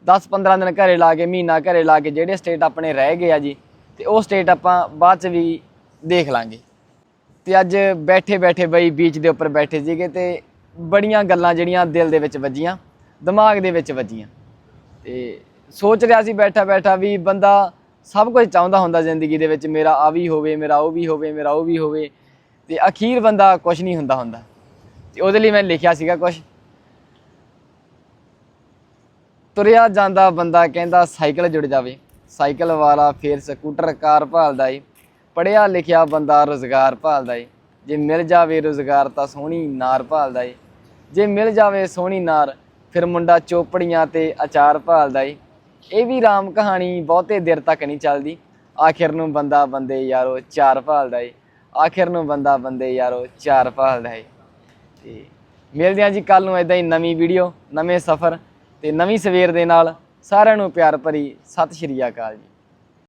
A: 10-15 ਦਿਨ ਘਰੇ ਲਾ ਕੇ, ਮਹੀਨਾ ਘਰੇ ਲਾ ਕੇ ਜਿਹੜੇ ਸਟੇਟ ਆਪਣੇ ਰਹਿ ਗਏ ਆ ਜੀ, ਤੇ ਉਹ ਸਟੇਟ ਆਪਾਂ ਬਾਅਦ ਚ ਵੀ ਦੇਖ ਲਾਂਗੇ। ਤੇ ਅੱਜ ਬੈਠੇ ਬੈਠੇ ਬਈ ਬੀਚ ਦੇ ਉੱਪਰ ਬੈਠੇ ਸੀਗੇ ਤੇ ਬੜੀਆਂ ਗੱਲਾਂ ਜਿਹੜੀਆਂ ਦਿਲ ਦੇ ਵਿੱਚ ਵੱਜੀਆਂ, ਦਿਮਾਗ ਦੇ ਵਿੱਚ ਵੱਜੀਆਂ। ਤੇ ਸੋਚ ਰਿਹਾ ਸੀ ਬੈਠਾ ਬੈਠਾ ਵੀ ਬੰਦਾ ਸਭ ਕੁਝ ਚਾਹੁੰਦਾ ਹੁੰਦਾ ਜ਼ਿੰਦਗੀ ਦੇ ਵਿੱਚ, ਮੇਰਾ ਆ ਵੀ ਹੋਵੇ, ਮੇਰਾ ਉਹ ਵੀ ਹੋਵੇ, ਮੇਰਾ ਉਹ ਵੀ ਹੋਵੇ, ਤੇ ਅਖੀਰ ਬੰਦਾ ਕੁਝ ਨਹੀਂ ਹੁੰਦਾ ਹੁੰਦਾ। ਤੇ ਉਹਦੇ ਲਈ ਮੈਂ ਲਿਖਿਆ ਸੀਗਾ ਕੁਝ ਤੁਰਿਆ ਜਾਂਦਾ ਬੰਦਾ ਕਹਿੰਦਾ ਸਾਈਕਲ ਜੁੜ ਜਾਵੇ, ਸਾਈਕਲ ਵਾਲਾ ਫੇਰ ਸਕੂਟਰ, ਕਾਰ ਭਾਲਦਾ ਏ। ਪੜਿਆ ਲਿਖਿਆ ਬੰਦਾ ਰੋਜ਼ਗਾਰ ਭਾਲਦਾ ਏ। ਜੇ ਮਿਲ ਜਾਵੇ ਰੋਜ਼ਗਾਰ ਤਾਂ ਸੋਹਣੀ ਨਾਰ ਭਾਲਦਾ ਏ। ਜੇ ਮਿਲ ਜਾਵੇ ਸੋਹਣੀ ਨਾਰ, ਫਿਰ ਮੁੰਡਾ ਚੋਪੜੀਆਂ ਤੇ ਅਚਾਰ ਭਾਲਦਾ ਏ। ਇਹ ਵੀ ਰਾਮ ਕਹਾਣੀ ਬਹੁਤੇ ਦੇਰ ਤੱਕ ਨਹੀਂ ਚੱਲਦੀ। ਆਖਿਰ ਨੂੰ ਬੰਦਾ ਬੰਦੇ ਯਾਰੋ ਚਾਰ ਭਾਲਦਾ ਏ। ਆਖਿਰ ਨੂੰ ਬੰਦਾ ਬੰਦੇ ਯਾਰੋ ਚਾਰ ਭਾਲਦਾ ਏ। ਤੇ ਮਿਲਦੇ ਹਾਂ ਜੀ ਕੱਲ ਨੂੰ ਇਦਾਂ ਹੀ ਨਵੀਂ ਵੀਡੀਓ, ਨਵੇਂ ਸਫ਼ਰ ਤੇ ਨਵੀਂ ਸਵੇਰ ਦੇ ਨਾਲ। ਸਾਰਿਆਂ ਨੂੰ ਪਿਆਰ ਭਰੀ ਸਤਿ ਸ਼੍ਰੀ ਅਕਾਲ ਜੀ।